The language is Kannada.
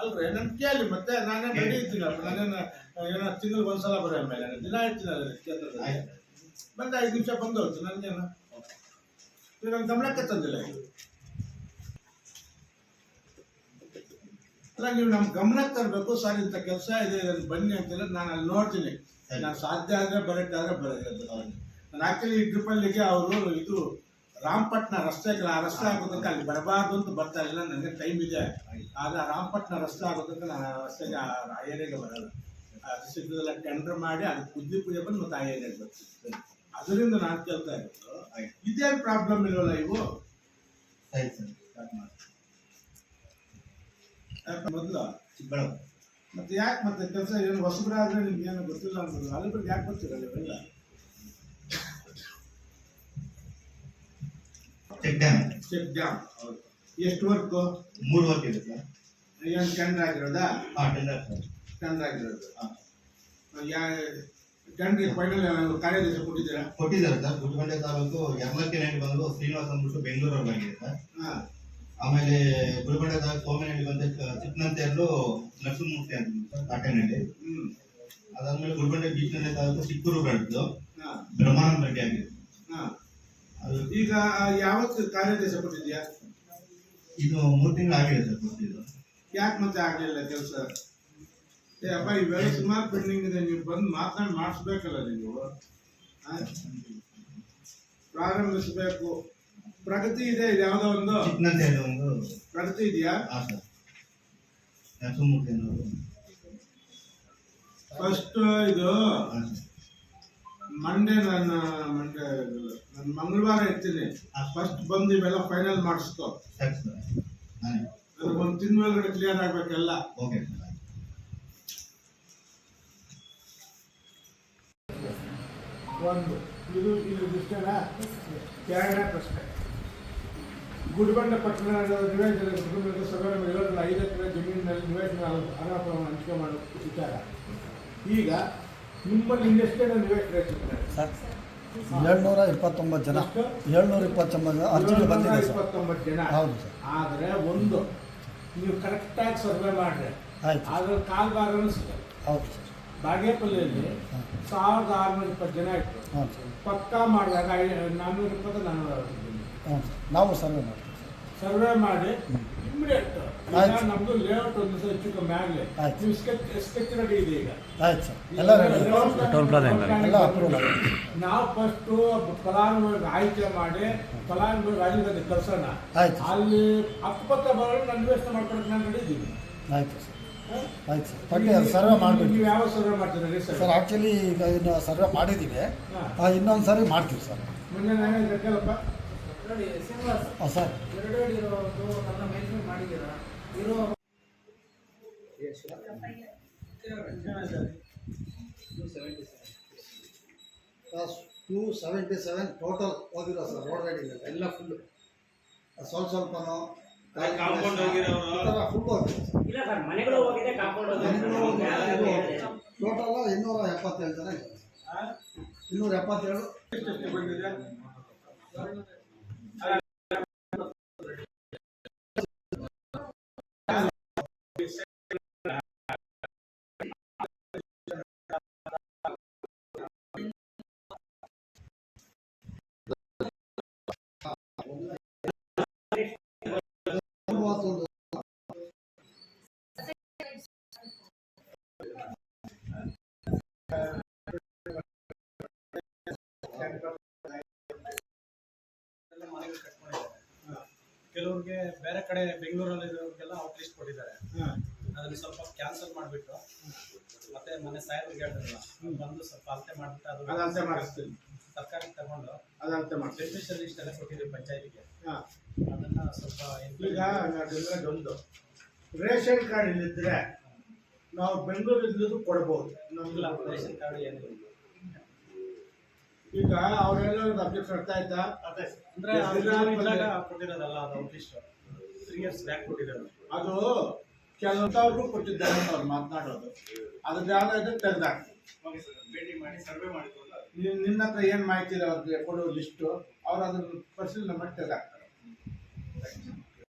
ಅಲ್ರಿ ನನ್ ಕೇಳಿ ಮತ್ತೆ ನಾನೇ ರೆಡಿ ಇದ್ದೀನಪ್ಪ ನಾನೇನು ಏನೋ ತಿಂಗಳು ಒಂದ್ಸಲ ಬರೋ ಆಮೇಲೆ. ದಿನ ಇರ್ತೀನಲ್ಲ ಕೇಂದ್ರದಲ್ಲಿ. ಬಂದು ಐದು ನಿಮಿಷ ಬಂದು ಹೋಗ್ತು ನನಗೇನು? ಈಗ ನನ್ನ ಗಮನಕ್ಕೆ ತಂದಿಲ್ಲ ಅಲ್ಲ ನೀವು ನಮ್ಮ ಗಮನಕ್ಕೆ ತರಬೇಕು ಸರ್ ಇಂಥ ಕೆಲಸ ಇದೆ ಇದನ್ನು ಬನ್ನಿ ಅಂತೆಲ್ಲ ನಾನು ಅಲ್ಲಿ ನೋಡ್ತೀನಿ. ನಾನು ಸಾಧ್ಯ ಆದರೆ ಬರೋಕ್ಕಾದ್ರೆ ಬರೋದು ನಾನು ಆ್ಯಕ್ಚುಲಿ ಈ ಟ್ರಿಪ್ಪಲ್ಲಿಗೆ ಅವರು ಇದು ರಾಮಪಟ್ನ ರಸ್ತೆ ಆ ರಸ್ತೆ ಆಗೋದಕ್ಕೆ ಅಲ್ಲಿ ಬರಬಾರ್ದು ಅಂತ ಬರ್ತಾ ಇಲ್ಲ. ನನಗೆ ಟೈಮ್ ಇದೆ. ಆಗ ರಾಮಪಟ್ಟಣ ರಸ್ತೆ ಆಗೋದಕ್ಕೆ ನಾನು ಆ ರಸ್ತೆಗೆ ಆ ಏರಿಯಾಗೆ ಬರಲ್ಲ. ಅದು ಸಿದ್ದದೆಲ್ಲ ಟೆಂಡರ್ ಮಾಡಿ ಅದು ಬುದ್ಧಿ ಪೂಜೆ ಬಂದು ಮತ್ತೆ ಆ ಏರಿಯಾಗೆ ಬರ್ತಿದ್ದೆ ಅದರಿಂದ ನಾನು ಕೇಳ್ತಾ ಇರೋದು. ಇದೇನು ಪ್ರಾಬ್ಲಮ್ ಇಲ್ವಲ್ಲ ಇವು? ಮೊದಲು ಮತ್ತೆ ಯಾಕೆ ಮತ್ತೆ ಕೆಲಸ ಏನು ಹೊಸಬ್ರಾದ್ರೆ ನಿಮ್ಗೆ ಏನು ಗೊತ್ತಿಲ್ಲ ಅಂತ ಅಲ್ಲಿ ಯಾಕೆ ಬರ್ತಿರಲ್ಲ ಇವೆಲ್ಲ ಚೆಕ್ ಡ್ಯಾಮ್ ಚೆಕ್ ಡ್ಯಾಮ್ ಎಷ್ಟು ವರ್ಕ್ ಮೂರು ವರ್ಕ್ ಇದೆ ಸರ್ ಏನು ಟೆಂಡರ್ ಆಗಿರೋದಾ? ಹಾಂ ಟೆಂಡರ್ ಸರ್ ಟೆಂಡರ್ ಆಗಿರೋದು. ಹಾಂ. ಯಾ ಟೆಂಡರ್ ಫೈನಲ್ ಕಾರ್ಯಾದೇಶ ಕೊಟ್ಟಿದ್ದೀರಾ? ಕೊಟ್ಟಿದ್ದಾರೆ ಸರ್. ಗುಡ್ಬಂಡೆ ತಾಲೂಕು ಯರ್ಲಕ್ಕಿ ನೈಟ್ ಬಂದು ಶ್ರೀನಿವಾಸ್ ಅಂದ್ಬಿಟ್ಟು ಬೆಂಗಳೂರು ಬಂದಿದೆ ಸರ್. ಹಾಂ. ಆಮೇಲೆ ಗುಲ್ಬಂಡೆ ತಾಲೂಕು ಸೋಮನಹಳ್ಳಿ ಬಂದ ಚಿಕ್ಕನಂತೆಯಲ್ಲೂ ನರಸಿಂಹಮೂರ್ತಿ ಅಂತ ಸರ್ ಕಾಟೇನಹಳ್ಳಿ. ಹ್ಞೂ ಅದಾದ್ಮೇಲೆ ಗುಲ್ಬಂಡೆ ಬೀಚ್ನಲ್ಲಿ ತಾಲೂಕು ಚಿಕ್ಕೂರು ಬೆಳೆದು ಹಾಂ. ಬ್ರಹ್ಮಾನಂದ ರೆಡ್ಡಿ ಆಗಿದೆ. ಹಾಂ. ಈಗ ಯಾವತ್ತು ಕಾರ್ಯಾದೇಶ ಕೊಟ್ಟಿದ್ಯಾ ಇದು ಮೂರು ತಿಂಗಳು ಆಗಿದೆ ಸರ್ ಕೊಟ್ಟಿದ್ದು. ಯಾಕೆ ಮತ್ತೆ ಆಗಲಿಲ್ಲ ಕೆಲಸ? ಏ ಅಪ್ಪ ಇವೆಲ್ಲ ಸುಮಾರು ಪೆಂಡಿಂಗ್ ಇದೆ ನೀವು ಬಂದು ಮಾತನಾಡಿ ಮಾಡಿಸ್ಬೇಕಲ್ಲ ನೀವು? ಪ್ರಾರಂಭಿಸಬೇಕು. ಪ್ರಗತಿ ಇದೆ ಇದು ಯಾವುದೋ ಒಂದು? ಒಂದು. ಪ್ರಗತಿ ಇದೆಯಾ? ಹಾಂ ಸರ್. ನರಸಿಂಹಮೂರ್ತಿ ಫಸ್ಟ್ ಇದು ಹಾಂ ಸರ್. ಮಂಡೇ ನಾನು ಮಂಡೇ ನಾನು ಮಂಗಳವಾರ ಇರ್ತೀನಿ. ಫಸ್ಟ್ ಬಂದು ಇವೆಲ್ಲ ಫೈನಲ್ ಮಾಡಿಸ್ಕೊ. ಒಂದು ತಿಂಗಳೊಳಗಡೆ ಕ್ಲಿಯರ್ ಆಗ್ಬೇಕೆಲ್ಲ. ಓಕೆ ಒಂದು, ಇದು ಇದು ಇಷ್ಟೇನಾ ಎರಡನೇ ಪ್ರಶ್ನೆ. ಗುಡಿಬಂಡೆ ಪಟ್ಟಣ ನಿವೇಶನ ಕುಟುಂಬದ ಸಭೆ ಏಳರಲ್ಲಿ ಐದು ಎಕರೆ ಜಮೀನಿನಲ್ಲಿ ನಿವೇಶನ ಅನಾಪವನ್ನು ಹಂಚಿಕೆ ಮಾಡೋ ವಿಚಾರ. ಈಗ ಸರ್ ಏಳ್ನೂರ ಇಪ್ಪತ್ತೊಂಬತ್ತು ಜನ. ಏಳ್ನೂರ ಇಪ್ಪತ್ತೊಂಬತ್ತು ಜನ ಅರ್ಜಿಗಳು ಬಂದಿದೆ ಸರ್. ಇಪ್ಪತ್ತೊಂಬತ್ತು ಜನ. ಹೌದು ಸರ್. ಆದರೆ ಒಂದು ನೀವು ಕರೆಕ್ಟಾಗಿ ಸರ್ವೆ ಮಾಡಿರಿ. ಆಯ್ತು ಅದ್ರಲ್ಲಿ ಕಾಲು ಭಾಗನೂ ಸಿಗಲ್ಲ. ಹೌದು ಸರ್. ಬಾಗೇಪಲ್ಲಿಯಲ್ಲಿ ಸಾವಿರದ ಆರುನೂರ ಇಪ್ಪತ್ತು ಜನ ಇತ್ತು ಹ್ಞೂ ಸರ್. ಪಕ್ಕಾ ಮಾಡಿದಾಗ ನಾನ್ನೂರ ಇಪ್ಪತ್ತು ನಾನ್ನೂರ ಅರವತ್ತು ಹ್ಞೂ ಸರ್. ನಾವು ಸರ್ವೆ ಮಾಡ್ತೀವಿ. ಸರ್ವೆ ಮಾಡಿ ಇಮಿಡಿಯೇಟ್ ಆಯ್ತು. ನಮ್ದು ಲೇಔಟ್ ಒಂದು ದಿವಸ ಹೆಚ್ಚು ಕಮ್ಮಿ ಆಗಲಿ. ಆಯ್ತು. ನೀವು ಸ್ಕೆಚ್ ಸ್ಕೆಚ್ ರೆಡಿ ಇದೆ ಈಗ. ಆಯ್ತು. ಸರ್ ಎಲ್ಲ ನಾವು ಫಸ್ಟು ಫಲಾನುಭವಿಗೆ ಆಯ್ಕೆ ಮಾಡಿ ಫಲಾನುಭವಿ ರಾಜ್ಯದಲ್ಲಿ ಕಳ್ಸೋಣ. ಆಯ್ತು. ಅಲ್ಲಿ ಅಕ್ಕಪಕ್ಕ ಬರೋರು ನಾನು ವ್ಯವಸ್ಥೆ ಮಾಡ್ಕೊಳಕ್ಕೆ ನಾನು ರೆಡಿ ಇದ್ದೀನಿ. ಆಯಿತು ಸರ್. ಆಯ್ತು ಸರ್. ಅದು ಸರ್ವೆ ಮಾಡಬೇಕು ನೀವು ಯಾವ ಸರ್ವೆ ಮಾಡ್ತೀರಿ ಸರ್ ಸರ್ ಆ್ಯಕ್ಚುಲಿ ಈಗ ಇನ್ನು ಸರ್ವೆ ಮಾಡಿದ್ದೀವಿ. ಹಾಂ. ಇನ್ನೊಂದು ಸಾರಿ ಮಾಡ್ತೀವಿ ಸರ್. ಮೊನ್ನೆ ನಾನೇ ನೋಡಿ ಶ್ರೀನಿವಾಸ್ ಹಾಂ ಸರ್. ಎರಡು ಅಡಿ ಇರೋದು ನನ್ನ ಮೆನ್ಷನ್ ಮಾಡಿದ್ದೀರಾ? ಇರೋ ಟೂ ಸೆವೆಂಟಿ ಸೆವೆನ್ ಟೋಟಲ್ ಹೋಗಿರೋ ಸರ್ ರೋಡ್ ರೈಡಿಂಗ್ ಎಲ್ಲ ಫುಲ್ಲು ಸ್ವಲ್ಪ ಸ್ವಲ್ಪನೋ ಇಲ್ಲ ಸರ್ ಮನೆಗಳು ಹೋಗಿದೆ ಕಾಂಪೌಂಡ್ ಟೋಟಲ್ ಇನ್ನೂರ ಎಪ್ಪತ್ತೇಳು ಜನ ಇನ್ನೂರ ಎಪ್ಪತ್ತೇಳು. ಕೆಲವ್ರಿಗೆ ಬೇರೆ ಕಡೆ ಬೆಂಗಳೂರಲ್ಲಿ ಇರೋರಿಗೆಲ್ಲ ಔಟ್ ಲಿಸ್ಟ್ ಕೊಟ್ಟಿದ್ದಾರೆ. ಹಾಂ. ಅದನ್ನ ಸ್ವಲ್ಪ ಕ್ಯಾನ್ಸಲ್ ಮಾಡಿಬಿಟ್ಟು ಮತ್ತೆ ಮನೆ ಸಾಹೇಬ್ರಿಗೆ ಹೇಳಿದ್ರಲ್ಲ ಬಂದು ಸ್ವಲ್ಪ ಅಳತೆ ಮಾಡಿಬಿಟ್ಟು ಅದು ಅಳತೆ ಮಾಡಿಸ್ತೀನಿ. ಸರ್ಕಾರ ತಗೊಂಡು ಅದಂತೆ ಮಾಡಿ ಬೆನಿಫಿಷರಿ ಲಿಸ್ಟ್ ಎಲ್ಲ ಕೊಟ್ಟಿದ್ದೀವಿ ಪಂಚಾಯತಿಗೆ. ಹಾಂ. ಅದನ್ನ ಸ್ವಲ್ಪ ಈಗ ಒಂದು ರೇಷನ್ ಕಾರ್ಡ್ ಇಲ್ಲಿದ್ರೆ ನಾವು ಬೆಂಗಳೂರಿದ್ದು ಕೊಡ್ಬೋದು. ನಮ್ಗೆ ರೇಷನ್ ಕಾರ್ಡ್ ಏನಿಲ್ಲ. ಈಗ ಅವರೆಲ್ಲ ಅಬ್ಜೆಕ್ಟ್ ಆಗ್ತಾ ಇದ್ದ. ಅದೇ ಅಂದ್ರೆ ಇದ್ದಾಗ ಕೊಟ್ಟಿರೋದಲ್ಲ ಅದು ಲಿಸ್ಟ್ ತ್ರೀ ಇಯರ್ಸ್ ಬ್ಯಾಕ್ ಕೊಟ್ಟಿದ್ದಾರೆ ಅದು ಕೆಲವಂತವ್ರಿಗೂ ಕೊಟ್ಟಿದ್ದಾರೆ ಅಂತ ಅವ್ರು ಮಾತನಾಡೋದು. ಅದ್ರದ್ದು ಯಾವ್ದಾದ್ರು ತೆಗೆದಾಕ್ತೀವಿ. ಭೇಟಿ ಮಾಡಿ ಸರ್ವೆ ಮಾಡಿಕೊಂಡು ನೀನ್ ನಿನ್ನ ಹತ್ರ ಏನು ಮಾಹಿತಿ ಇದೆ ಅವ್ರಿಗೆ ಕೊಡೋ ಲಿಸ್ಟು ಅವ್ರು ಅದನ್ನ ಪರಿಶೀಲನೆ ಮಾಡಿ ತೆಗೆದಾಕ್ತಾರೆ.